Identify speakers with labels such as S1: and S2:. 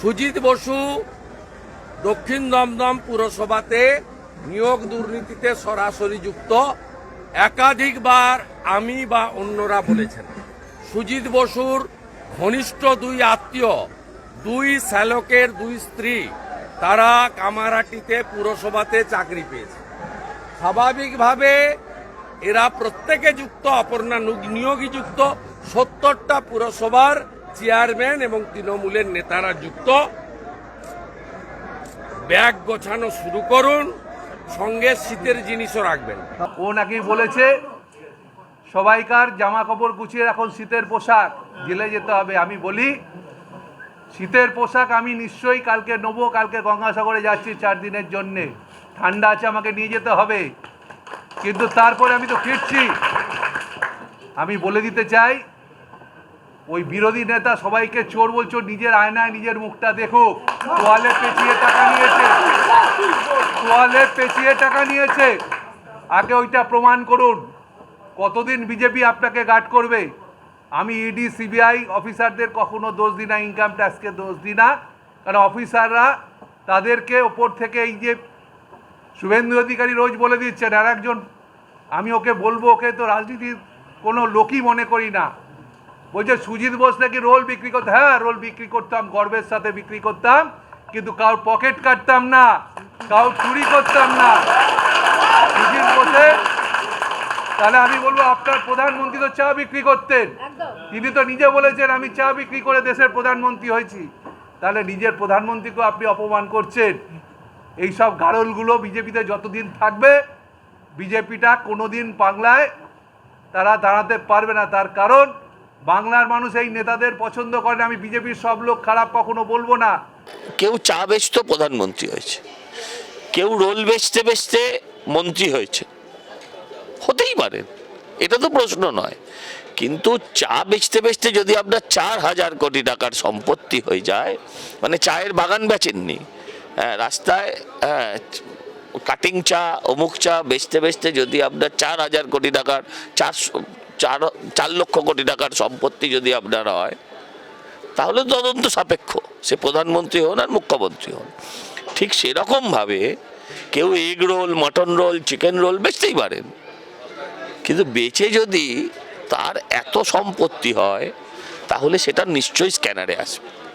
S1: সুজিত বসু দক্ষিণ দমদম পুরসভাতে নিয়োগ দুর্নীতিতে সরাসরি যুক্ত। একাধিকবার আমি বা অন্যরা বলেছেন। সুজিত বসুর ঘনিষ্ঠ দুই আত্মীয়, দুই শ্যালকের দুই স্ত্রী, তারা কামারাটিতে পুরসভাতে চাকরি পেয়েছে। স্বাভাবিকভাবে এরা প্রত্যেকে যুক্ত, অপর্ণা নিয়োগী যুক্ত। সত্তরটা পুরসভার চেয়ারম্যান এবং তৃণমূলের নেতারা যুক্ত। ব্যাগ গোছানো শুরু করুন, সঙ্গে শীতের জিনিসও রাখবেন।
S2: ও নাকি বলেছে, সবাইকার জামা কাপড় গুছিয়ে এখন শীতের পোশাক। জেলে যেতে হবে, আমি বলি, শীতের পোশাক আমি নিশ্চয়ই কালকে নেব, কালকে গঙ্গাসাগরে যাচ্ছি চার দিনের জন্যে। ঠান্ডা আছে, আমাকে নিয়ে যেতে হবে। কিন্তু তারপরে আমি তো ফিরছি। আমি বলে দিতে চাই ওই বিরোধী নেতা সবাইকে চোর বলছো, নিজের আয়নায় নিজের মুখটা দেখুক তোয়ালে পেঁচিয়ে টাকা নিয়েছে। তোয়ালে পেঁচিয়ে টাকা নিয়েছে। আগে ওইটা প্রমাণ করুন। কতদিন বিজেপি আপনাকে গার্ড করবে? আমি ইডি সিবিআই অফিসারদের কখনো দোষ দিই না ইনকাম ট্যাক্সকে দোষ দিই না। কারণ অফিসাররা তাদেরকে ওপর থেকে এই যে শুভেন্দু অধিকারী রোজ বলে দিচ্ছেন, আর একজন, আমি ওকে বলব, ওকে তো রাজনীতির কোনো লোকই মনে করি না। বলছে সুজিত বোস নাকি রোল বিক্রি করতে হ্যাঁ রোল বিক্রি করতাম গর্বের সাথে বিক্রি করতাম কিন্তু কারোর পকেট কাটতাম না কারোর চুরি করতাম না। সুজিত বোসে তাহলে আমি বলব আপনার প্রধানমন্ত্রী তো চা বিক্রি করতেন। তিনি তো নিজে বলেছেন আমি চা বিক্রি করে দেশের প্রধানমন্ত্রী হয়েছি। তাহলে নিজের প্রধানমন্ত্রীকেও আপনি অপমান করছেন। এই সব গাড়লগুলো বিজেপিতে যতদিন থাকবে বিজেপিটা কোনোদিন বাংলায় তারা দাঁড়াতে পারবে না। তার কারণ বাংলার মানুষ এই নেতাদের পছন্দ করে আমি বিজেপির সব লোক খারাপ কখনো বলব না।
S3: কেউ চা বেচতো প্রধানমন্ত্রী হয়েছে। কেউ রোল বেচতে বেচতে মন্ত্রী হয়েছে। হতেই পারে, এটা তো প্রশ্ন নয়। কিন্তু চা বেচতে বেচতে যদি আপনার চার হাজার কোটি টাকার সম্পত্তি হয়ে যায় মানে চায়ের বাগান বেচেননি হ্যাঁ রাস্তায় হ্যাঁ কাটিং চা, অমুক চা বেচতে বেচতে যদি আপনার চার হাজার কোটি টাকার, চারশো চার চার লক্ষ কোটি টাকার সম্পত্তি যদি আপনার হয়, তাহলে তদন্ত সাপেক্ষ। সে প্রধানমন্ত্রী হন আর মুখ্যমন্ত্রী হন। ঠিক সেরকমভাবে কেউ egg roll, mutton roll, chicken roll বেচতেই পারেন। কিন্তু বেচে যদি তার এত সম্পত্তি হয়, তাহলে সেটা নিশ্চয়ই স্ক্যানারে আসবে।